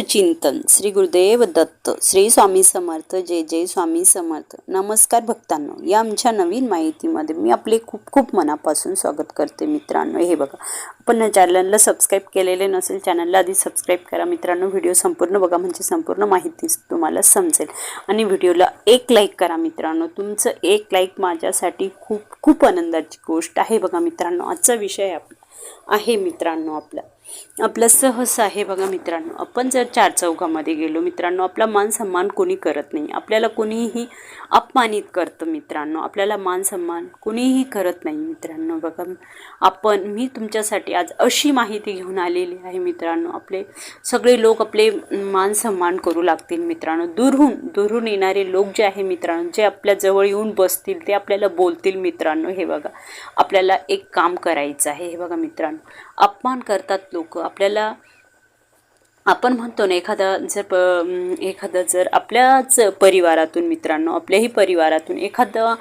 चिंतन. श्री गुरुदेव दत्त श्री स्वामी समर्थ जय जय स्वामी समर्थ. नमस्कार भक्तांनो या आमच्या नवीन माहितीमध्ये मी आपले खूप खूप मनापासून स्वागत करते मित्रांनो. हे बघा आपण चॅनलला सबस्क्राईब केलेले नसेल चॅनलला आधी सबस्क्राईब करा मित्रांनो. व्हिडिओ संपूर्ण बघा म्हणजे संपूर्ण माहिती तुम्हाला समजेल. आणि व्हिडिओला एक लाईक करा मित्रांनो. तुमचं एक लाईक माझ्यासाठी खूप खूप आनंदाची गोष्ट आहे बघा मित्रांनो. आजचा विषय आपला आहे मित्रांनो आपला. आपलं सहस आहे बघा मित्रांनो. आपण जर चार चौकामध्ये गेलो मित्रांनो आपला मान सन्मान कोणी करत नाही. आपल्याला कोणीही अपमानित करतं मित्रांनो. आपल्याला मान सन्मान कोणीही करत नाही मित्रांनो. बघा आपण मी तुमच्यासाठी आज अशी माहिती घेऊन आलेली आहे मित्रांनो. आपले सगळे लोक आपले मान सन्मान करू लागतील मित्रांनो. दुरून दुरून येणारे लोक जे आहे मित्रांनो जे आपल्या जवळ येऊन बसतील ते आपल्याला बोलतील मित्रांनो. हे बघा आपल्याला एक काम करायचं आहे. हे बघा मित्रांनो अपमान करतात लोक आपल्याला आपण म्हणतो ना एखादा जर प एखादा जर आपल्याच परिवारातून मित्रांनो आपल्याही परिवारातून एखादा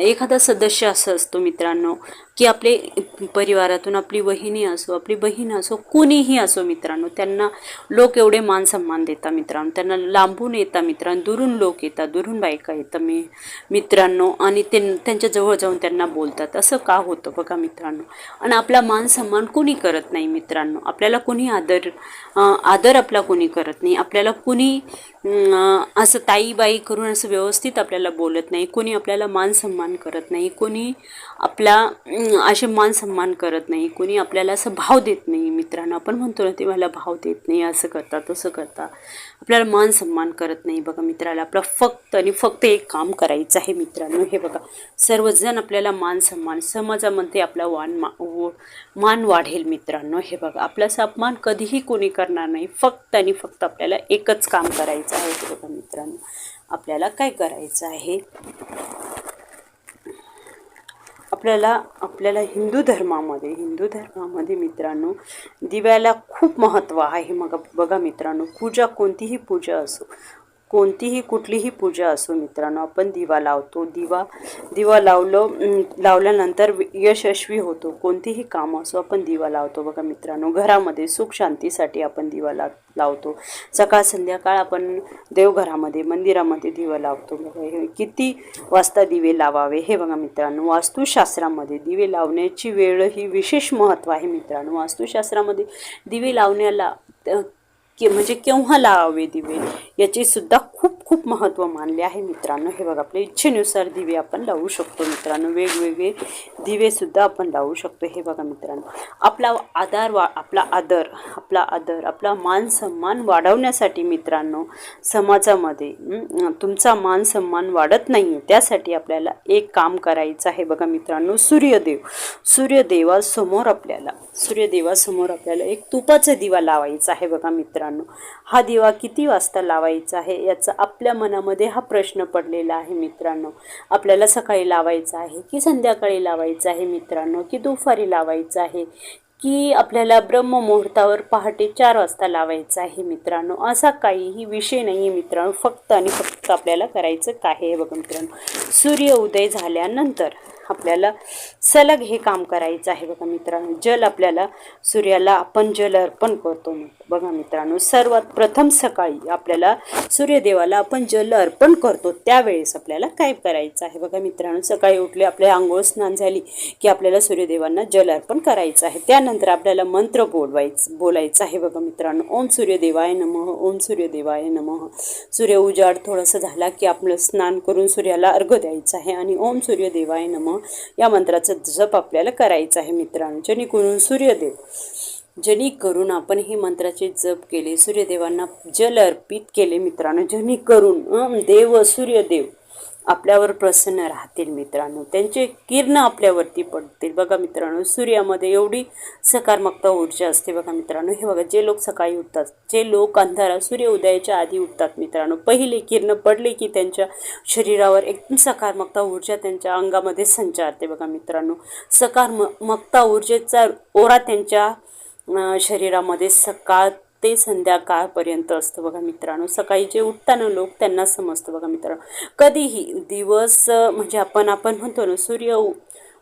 एखादा सदस्य असं असतो मित्रांनो की आपले परिवारातून आपली वहिनी असो आपली बहीण असो कुणीही असो मित्रांनो त्यांना लोक एवढे मान सन्मान देतात मित्रांनो. त्यांना लांबून येतात मित्रांनो दुरून लोक येतात दुरून बायका येतात मी मित्रांनो आणि ते त्यांच्या जवळ जाऊन त्यांना बोलतात. असं का होतं बघा मित्रांनो? आणि आपला मान सन्मान कुणी करत नाही मित्रांनो? आपल्याला कुणी आदर आदर आपला कुणी करत नाही? आपल्याला कुणी असं ताईबाई करून असं व्यवस्थित आपल्याला बोलत नाही? कोणी आपल्याला मान सन्मान करत नाही? कोणी आपला असे मान सन्मान करत नाही. कोणी आपल्याला असं भाव देत नाही मित्रांनो. आपण म्हणतो ना ते मला भाव देत नाही असं करता तसं करता. आपल्याला मान सन्मान करत नाही बघा मित्राला. आपला फक्त आणि फक्त एक काम करायचं आहे मित्रांनो. हे बघा सर्वजण आपल्याला मान सन्मान समाजामध्ये आपला वान मा मान वाढेल मित्रांनो. हे बघा आपल्याचा अपमान कधीही कोणी करणार नाही. फक्त आणि फक्त आपल्याला एकच काम करायचं आहे बघा मित्रांनो. आपल्याला काय करायचं आहे? आपल्याला आपल्याला हिंदू धर्मामध्ये हिंदू धर्मामध्ये मित्रांनो दिव्याला खूप महत्त्व आहे. मग बघा मित्रांनो पूजा कोणतीही पूजा असो कोणतीही कुठलीही पूजा असो मित्रांनो आपण दिवा लावतो. दिवा दिवा लावलं लावल्यानंतर यशस्वी होतो. कोणतीही काम असो आपण दिवा लावतो बघा मित्रांनो. घरामध्ये सुख शांतीसाठी आपण दिवा ला लावतो. सकाळ संध्याकाळ आपण देवघरामध्ये मंदिरामध्ये दिवा लावतो बघा. हे किती वाजता दिवे लावावे हे बघा मित्रांनो. वास्तुशास्त्रामध्ये दिवे लावण्याची वेळ ही विशेष महत्त्व आहे मित्रांनो. वास्तुशास्त्रामध्ये दिवे लावण्याला की म्हणजे केव्हा लावावे दिवे? याचे सुद्धा खूप खूप महत्त्व मानले आहे मित्रांनो. हे बघा आपल्या इच्छेनुसार दिवे आपण लावू शकतो मित्रांनो. वेगवेगळे दिवेसुद्धा आपण लावू शकतो. हे बघा मित्रांनो आपला आधार वा आपला आदर आपला आदर आपला मान सन्मान वाढवण्यासाठी मित्रांनो समाजामध्ये तुमचा मान सन्मान वाढत नाही आहे त्यासाठी आपल्याला एक काम करायचं आहे बघा मित्रांनो. सूर्यदेव सूर्यदेवासमोर आपल्याला सूर्यदेवासमोर आपल्याला एक तुपाचा दिवा लावायचा आहे बघा मित्रांनो. मित्रांनो हा दिवा किती वाजता लावायचा आहे याचा आपल्या मनामध्ये हा प्रश्न पडलेला आहे मित्रांनो. आपल्याला सकाळी लावायचा आहे की संध्याकाळी लावायचा आहे मित्रांनो की दुपारी लावायचं आहे की आपल्याला ब्रह्ममुहूर्तावर पहाटे चार वाजता लावायचं आहे मित्रांनो. असा काहीही विषय नाही आहे मित्रांनो फक्त आणि फक्त आपल्याला करायचं काय आहे बघा मित्रांनो. सूर्य उदय झाल्यानंतर आपल्याला सलग हे काम करायचं आहे बघा मित्रांनो. जल आपल्याला सूर्याला आपण जल अर्पण करतो बघा मित्रांनो सर्वात प्रथम सकाळी आपल्याला सूर्यदेवाला आपण जल अर्पण करतो त्यावेळेस आपल्याला काय करायचं आहे? बघा मित्रांनो सकाळी उठले आपल्या आंघोळ स्नान झाली की आपल्याला सूर्यदेवांना जल अर्पण करायचं आहे. त्यानंतर आपल्याला मंत्र बोलवायचं बोलायचं आहे. बघा मित्रांनो ओम सूर्यदेवाय नमः ओम सूर्यदेवाय नमः. सूर्य उजाड थोडंसं झाला की आपलं स्नान करून सूर्याला अर्घ द्यायचं आहे आणि ओम सूर्यदेवाय नमः या मंत्राचा जप आपल्याला करायचा आहे मित्रांनो. जेणेकरून सूर्यदेव जेणेकरून आपण हे मंत्राचे जप केले सूर्यदेवांना जल अर्पित केले मित्रांनो. जेणेकरून देव सूर्यदेव आपल्यावर प्रसन्न राहतील मित्रांनो. त्यांचे किरण आपल्यावरती पडतील. बघा मित्रांनो सूर्यामध्ये एवढी सकारात्मकता ऊर्जा असते बघा मित्रांनो. हे बघा जे लोक सकाळी उठतात जे लोक अंधारा सूर्य उदयाच्या आधी उठतात मित्रांनो. पहिले किरण पडले की त्यांच्या शरीरावर एकदम सकारात्मकता ऊर्जा त्यांच्या अंगामध्ये संचारते बघा मित्रांनो. सकारात्मकता ऊर्जेचा ओरा त्यांच्या शरीरामध्ये सकाळ ते संध्याकाळपर्यंत असतं बघा मित्रांनो. सकाळी जे उठताना लोक त्यांना समजतं बघा मित्रांनो. कधीही दिवस म्हणजे आपण आपण म्हणतो ना सूर्य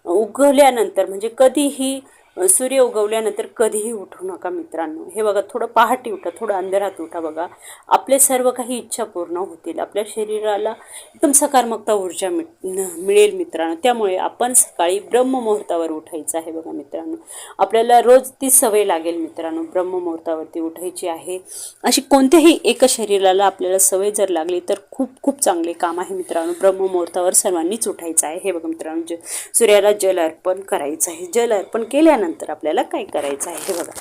उगवल्यानंतर म्हणजे कधीही सूर्य उगवल्यानंतर कधीही उठू नका मित्रांनो. हे बघा थोडं पहाटे उठा थोडं अंधारात उठा बघा. आपले सर्व काही इच्छा पूर्ण होतील. आपल्या शरीराला एकदम सकारात्मकता ऊर्जा मिळ मिळेल मित्रांनो. त्यामुळे आपण सकाळी ब्रह्ममुहूर्तावर उठायचं आहे बघा मित्रांनो. आपल्याला रोज ती सवय लागेल मित्रांनो ब्रह्ममुहूर्तावरती उठायची आहे. अशी कोणत्याही एका शरीराला आपल्याला सवय जर लागली तर खूप खूप चांगले काम आहे मित्रांनो. ब्रह्ममुहूर्तावर सर्वांनीच उठायचं आहे. हे बघा मित्रांनो ज सूर्याला जल अर्पण करायचं आहे. जल अर्पण केल्यानंतर आपल्याला काय करायचं आहे हे बघा.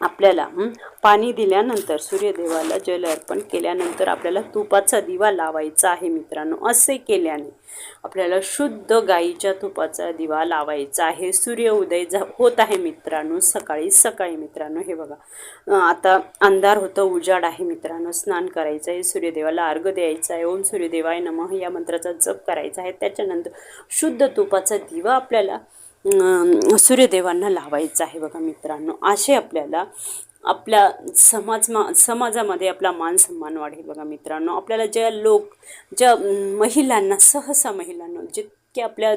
आपल्याला पाणी दिल्यानंतर सूर्यदेवाला जल अर्पण केल्यानंतर आपल्याला तुपाचा दिवा लावायचा आहे मित्रांनो. असे केल्याने आपल्याला शुद्ध गाईच्या तुपाचा दिवा लावायचा आहे. सूर्य उदय झा होत आहे मित्रांनो सकाळी सकाळी मित्रांनो. हे बघा आता अंधार होतं उजाड आहे मित्रांनो. स्नान करायचं आहे सूर्यदेवाला अर्घ द्यायचा आहे. ओम सूर्यदेवाय नमः या मंत्राचा जप करायचा आहे. त्याच्यानंतर शुद्ध तुपाचा दिवा आपल्याला सूर्यदेवांना लावायचं आहे बघा मित्रांनो. असे आपल्याला आपल्या समाज समाजामध्ये आपला मान सन्मान वाढेल बघा मित्रांनो. आपल्याला ज्या लोक ज्या महिलांना सहसा महिलांना जितके आपल्या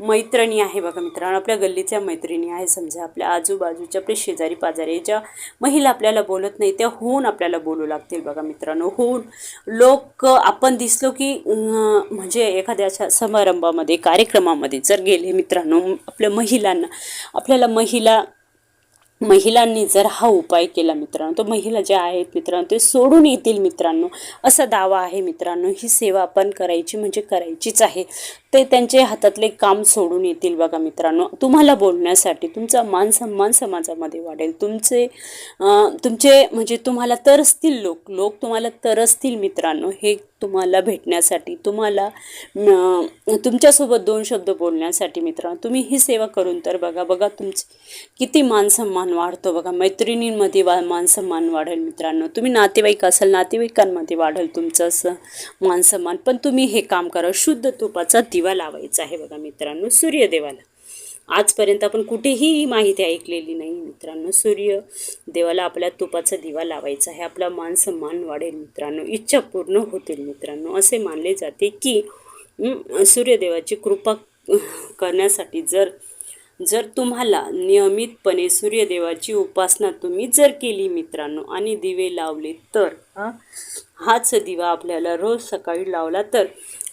मैत्रिणी आहे बघा मित्रांनो. आपल्या गल्लीच्या मैत्रिणी आहे समजा. आपल्या आजूबाजूच्या आपल्या शेजारी पाजारी ज्या महिला आपल्याला बोलत नाही त्या होऊन आपल्याला बोलू लागतील बघा मित्रांनो. होऊन लोक आपण दिसलो की म्हणजे एखाद्याच्या समारंभामध्ये कार्यक्रमामध्ये जर गेले मित्रांनो आपल्या महिलांना आपल्याला महिला महिलांनी जर हा उपाय केला मित्रांनो तर महिला ज्या आहेत मित्रांनो ते सोडून येतील मित्रांनो. असा दावा आहे मित्रांनो. ही सेवा आपण करायची म्हणजे करायचीच आहे. ते त्यांचे हातातले काम सोडून येतील बघा मित्रांनो. तुम्हाला बोलण्यासाठी तुमचा मान सन्मान समाजामध्ये वाढेल. तुमचे तुमचे म्हणजे तुम्हाला तरसतील लोक. लोक तुम्हाला तरसतील मित्रांनो. हे तुम्हाला भेटण्यासाठी तुम्हाला तुमच्यासोबत दोन शब्द बोलण्यासाठी मित्रांनो. तुम्ही ही सेवा करून तर बघा बघा तुमचे किती मानसन्मान वाढतो बघा. मैत्रिणींमध्ये वा मानसन्मान वाढेल मित्रांनो. तुम्ही नातेवाईक असाल नातेवाईकांमध्ये वाढेल तुमचं असं मानसन्मान पण तुम्ही हे काम करा. शुद्ध तुपाचा दिवा लावायचा आहे बघा मित्रांनो सूर्यदेवाला. आजपर्यंत आपण कुठेही ही माहिती ऐकलेली नाही मित्रांनो सूर्य देवाला आपल्या तुपाचा दिवा लावायचा आहे. आपला मान सन्मान वाढेल मित्रांनो इच्छा पूर्ण होतील मित्रांनो. असे मानले जाते की सूर्यदेवाची कृपा करण्यासाठी जर जर तुम्हाला नियमितपणे सूर्यदेवाची उपासना तुम्ही जर केली मित्रांनो आणि दिवे लावले तर हाच दिवा आपल्याला रोज सकाळी लावला तर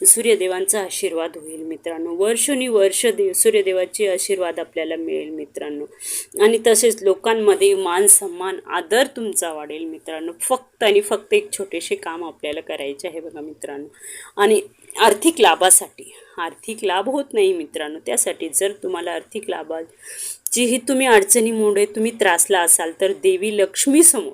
सूर्यदेवांचा आशीर्वाद होईल मित्रांनो. वर्षोनी देव सूर्यदेवाचे आशीर्वाद आपल्याला मिळेल मित्रांनो. आणि तसेच लोकांमध्ये मान सन्मान आदर तुमचा वाढेल मित्रांनो. फक्त आणि फक्त एक छोटेसे काम आपल्याला करायचे आहे बघा मित्रांनो. आणि आर्थिक लाभासाठी. आर्थिक लाभ होत नाही मित्रांनो. त्यासाठी जर तुम्हाला आर्थिक लाभाचीही तुम्ही अडचणीमुळे तुम्ही त्रासला असाल तर देवी लक्ष्मीसमोर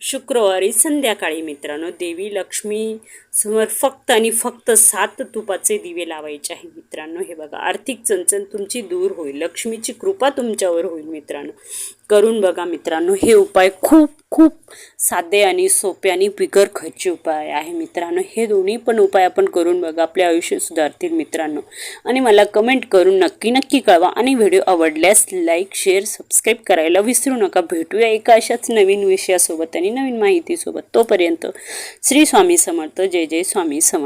शुक्रवारी संध्याकाळी मित्रांनो देवी लक्ष्मी समोर फक्त आणि फक्त सात तुपाचे दिवे लावायचे आहे मित्रांनो. हे बघा आर्थिक चणचण तुमची दूर होईल. लक्ष्मीची कृपा तुमच्यावर होईल मित्रांनो. करून बघा मित्रांनो. हे उपाय खूप खूप साधे आणि सोपे आणि बिगर खर्ची उपाय आहे मित्रांनो. हे दोन्ही पण उपाय आपण करून बघा आपले आयुष्य सुधारतील मित्रांनो. आणि मला कमेंट करून नक्की नक्की कळवा. आणि व्हिडिओ आवडल्यास लाईक शेअर सबस्क्राईब करायला विसरू नका. भेटूया एका अशाच नवीन विषयासोबत आणि नवीन माहितीसोबत. तोपर्यंत श्री स्वामी समर्थ. जय जय स्वामी समर्थ.